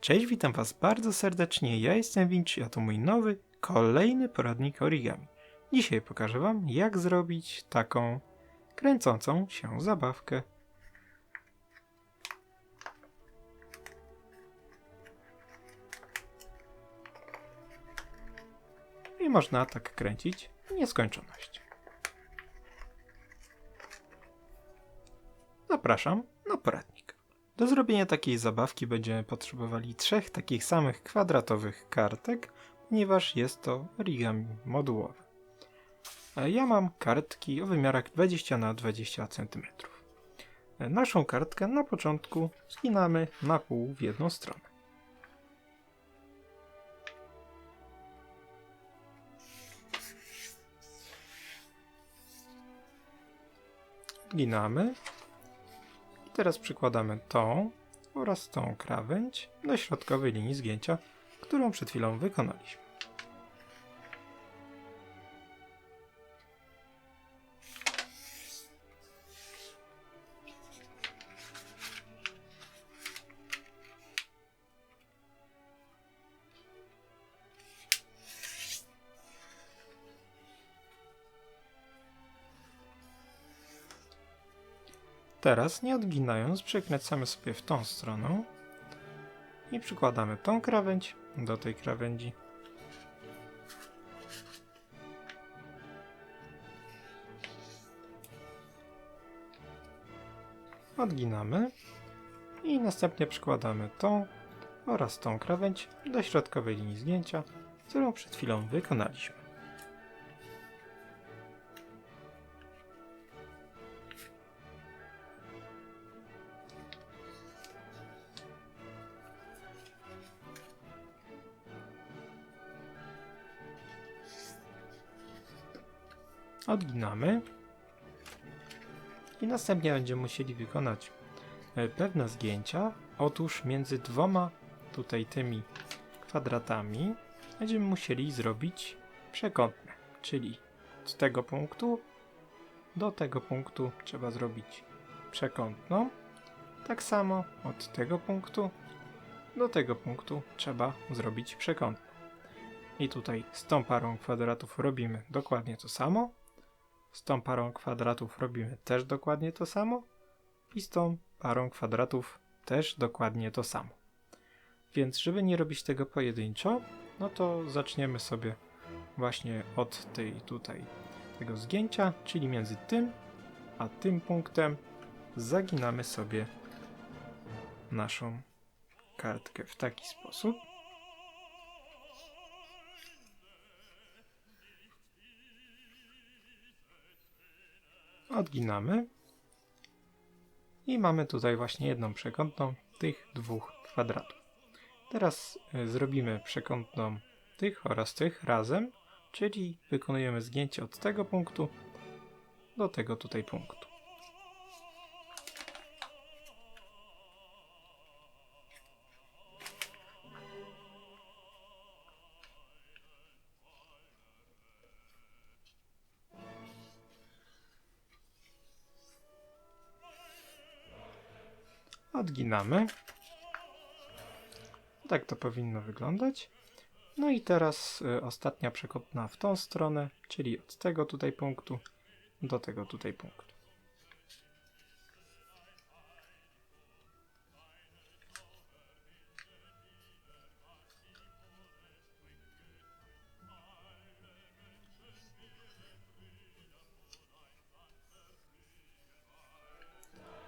Cześć, witam Was bardzo serdecznie. Ja jestem Winch, a to mój nowy, kolejny poradnik origami. Dzisiaj pokażę Wam, jak zrobić taką kręcącą się zabawkę. I można tak kręcić w nieskończoność. Zapraszam na poradnik. Do zrobienia takiej zabawki będziemy potrzebowali trzech takich samych kwadratowych kartek, ponieważ jest to origami modułowe. E, Ja mam kartki o wymiarach 20 na 20 cm. E, Naszą kartkę na początku zginamy na pół w jedną stronę. Ginamy teraz przykładamy tą oraz tą krawędź do środkowej linii zgięcia, którą przed chwilą wykonaliśmy. Teraz, nie odginając, przekręcamy sobie w tą stronę i przykładamy tą krawędź do tej krawędzi. Odginamy i następnie przykładamy tą oraz tą krawędź do środkowej linii zgięcia, którą przed chwilą wykonaliśmy. Odginamy i następnie będziemy musieli wykonać e, pewne zgięcia. Otóż między dwoma tutaj tymi kwadratami będziemy musieli zrobić przekątne, czyli z tego punktu do tego punktu trzeba zrobić przekątną. Tak samo od tego punktu do tego punktu trzeba zrobić przekątną. I tutaj z tą parą kwadratów robimy dokładnie to samo. Z tą parą kwadratów robimy też dokładnie to samo. I z tą parą kwadratów też dokładnie to samo. Więc żeby nie robić tego pojedynczo, no to zaczniemy sobie właśnie od tej tutaj tego zgięcia, czyli między tym a tym punktem zaginamy sobie naszą kartkę w taki sposób. Odginamy i mamy tutaj właśnie jedną przekątną tych dwóch kwadratów. Teraz y, zrobimy przekątną tych oraz tych razem, czyli wykonujemy zgięcie od tego punktu do tego tutaj punktu. Odginamy. Tak to powinno wyglądać. No i teraz y, ostatnia przekątna w tą stronę, czyli od tego tutaj punktu do tego tutaj punktu.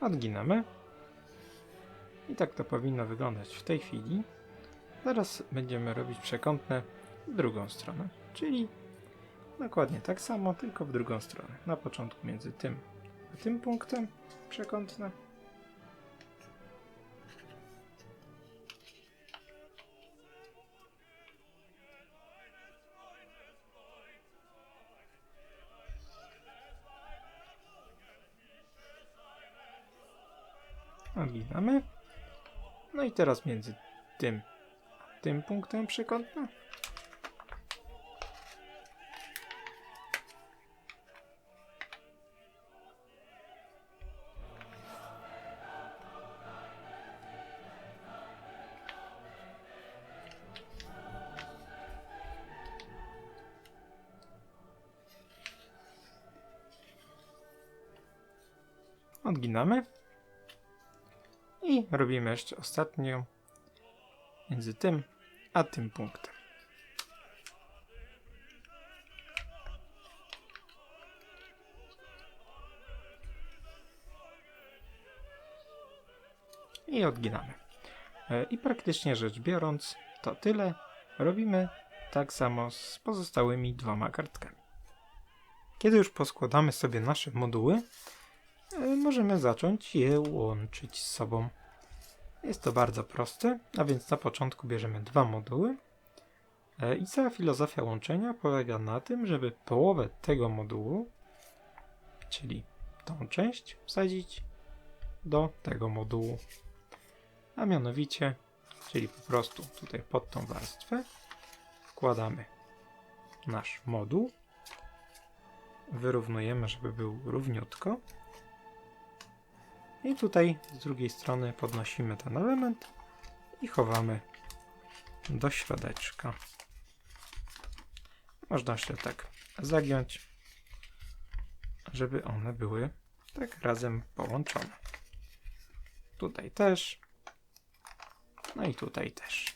Odginamy. I tak to powinno wyglądać w tej chwili. Zaraz będziemy robić przekątne w drugą stronę, czyli dokładnie tak samo, tylko w drugą stronę. Na początku między tym a tym punktem przekątne. Odginamy. No i teraz między tym a tym punktem przekątna. Odginamy. I robimy jeszcze ostatnią między tym a tym punktem. I odginamy. E, I praktycznie rzecz biorąc, to tyle. Robimy tak samo z pozostałymi dwoma kartkami. Kiedy już poskładamy sobie nasze moduły, możemy zacząć je łączyć z sobą. Jest to bardzo proste, a więc na początku bierzemy dwa moduły. E, I cała filozofia łączenia polega na tym, żeby połowę tego modułu, czyli tą część, wsadzić do tego modułu. A mianowicie, czyli po prostu tutaj pod tą warstwę wkładamy nasz moduł. Wyrównujemy, żeby był równiutko. I tutaj z drugiej strony podnosimy ten element i chowamy do środeczka. Można jeszcze tak zagiąć, żeby one były tak razem połączone. Tutaj też. No i tutaj też.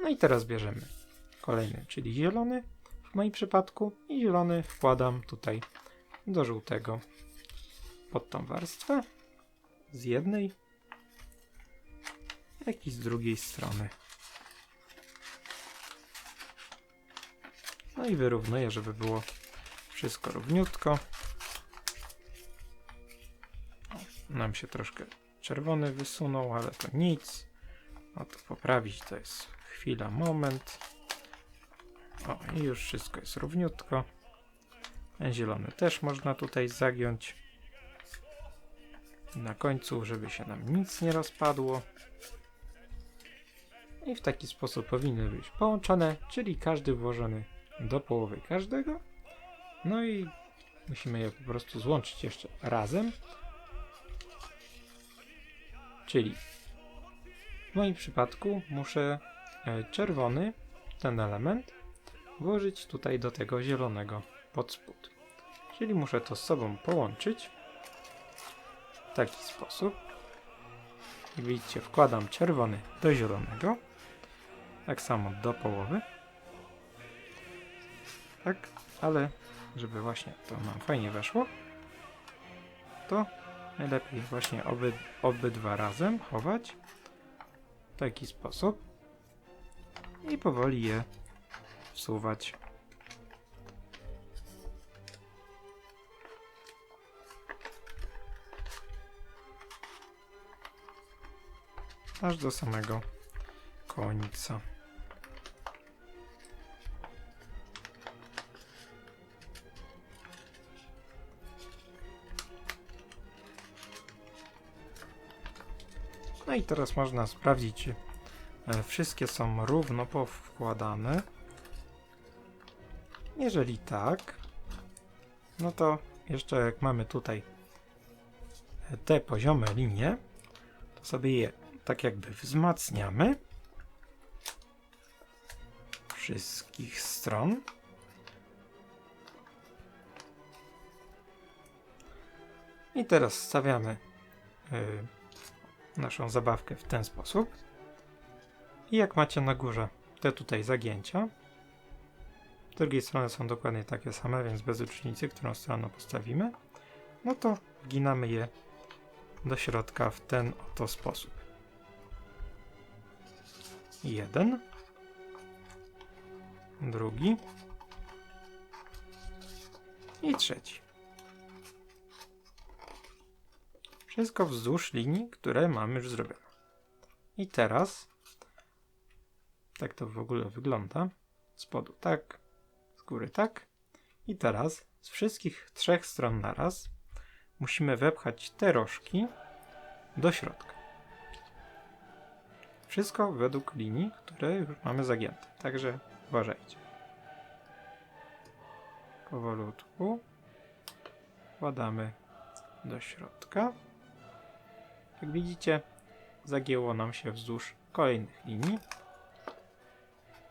No i teraz bierzemy kolejny, czyli zielony w moim przypadku i zielony wkładam tutaj do żółtego pod tą warstwę z jednej, jak i z drugiej strony. No i wyrównuję, żeby było wszystko równiutko. Nam się troszkę czerwony wysunął, ale to nic. O, to poprawić to jest chwila, moment. O, i już wszystko jest równiutko. Zielony też można tutaj zagiąć. Na końcu, żeby się nam nic nie rozpadło. I w taki sposób powinny być połączone, czyli każdy włożony do połowy każdego. No i musimy je po prostu złączyć jeszcze razem. Czyli w moim przypadku muszę e, czerwony, ten element, włożyć tutaj do tego zielonego pod spód. Czyli muszę to z sobą połączyć w taki sposób. Jak widzicie, wkładam czerwony do zielonego. Tak samo do połowy. Tak, ale żeby właśnie to nam fajnie weszło, to najlepiej właśnie oby, obydwa razem chować w taki sposób i powoli je wsuwać aż do samego końca. No i teraz można sprawdzić, e, wszystkie są równo powkładane. Jeżeli tak, no to jeszcze jak mamy tutaj e, te poziome linie, to sobie je tak jakby wzmacniamy wszystkich stron. I teraz stawiamy y, naszą zabawkę w ten sposób. I jak macie na górze te tutaj zagięcia, z drugiej strony są dokładnie takie same, więc bez różnicy, którą stroną postawimy, no to wginamy je do środka w ten oto sposób. Jeden. Drugi. I trzeci. Wszystko wzdłuż linii, które mamy już zrobione. I teraz tak to w ogóle wygląda. Z spodu tak, z góry tak. I teraz z wszystkich trzech stron naraz musimy wepchać te rożki do środka. Wszystko według linii, które już mamy zagięte. Także uważajcie. Powolutku wkładamy do środka. Jak widzicie, zagięło nam się wzdłuż kolejnych linii.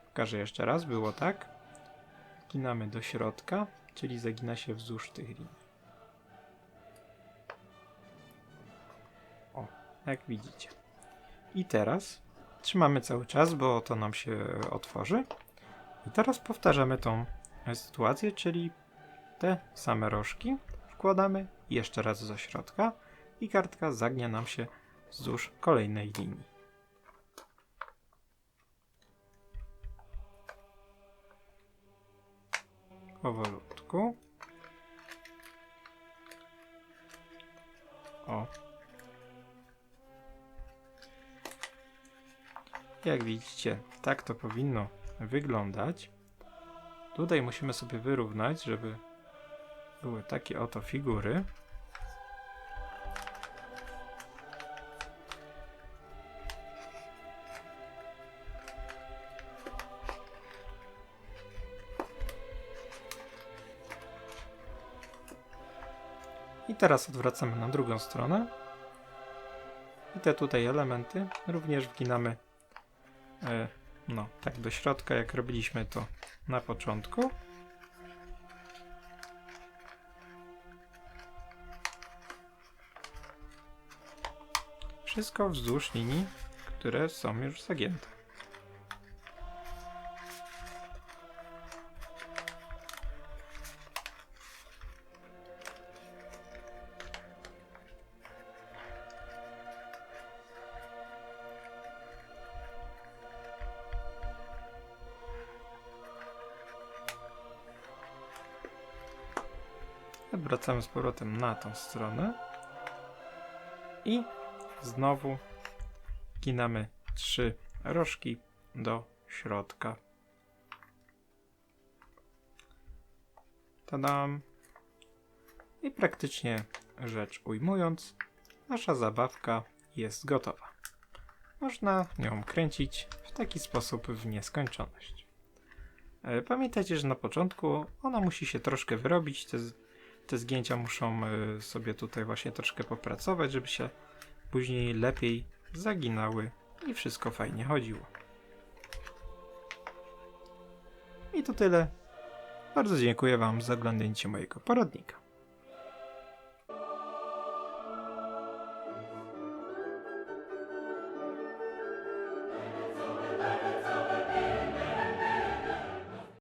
Pokażę jeszcze raz, było tak. Wginamy do środka, czyli zagina się wzdłuż tych linii. O, jak widzicie. I teraz trzymamy cały czas, bo to nam się otworzy. I teraz powtarzamy tą sytuację, czyli te same rożki wkładamy jeszcze raz do środka i kartka zagnia nam się wzdłuż kolejnej linii. Powolutku. O. Jak widzicie, tak to powinno wyglądać. Tutaj musimy sobie wyrównać, żeby były takie oto figury. I teraz odwracamy na drugą stronę. I te tutaj elementy również wginamy no, tak do środka, jak robiliśmy to na początku. Wszystko wzdłuż linii, które są już zagięte. Wracamy z powrotem na tą stronę. I znowu ginamy trzy rożki do środka. Tadam. I praktycznie rzecz ujmując, nasza zabawka jest gotowa. Można nią kręcić w taki sposób w nieskończoność. E, Pamiętajcie, że na początku ona musi się troszkę wyrobić, te zgięcia muszą e, sobie tutaj właśnie troszkę popracować, żeby się później lepiej zaginały i wszystko fajnie chodziło. I to tyle. Bardzo dziękuję Wam za oglądnięcie mojego poradnika.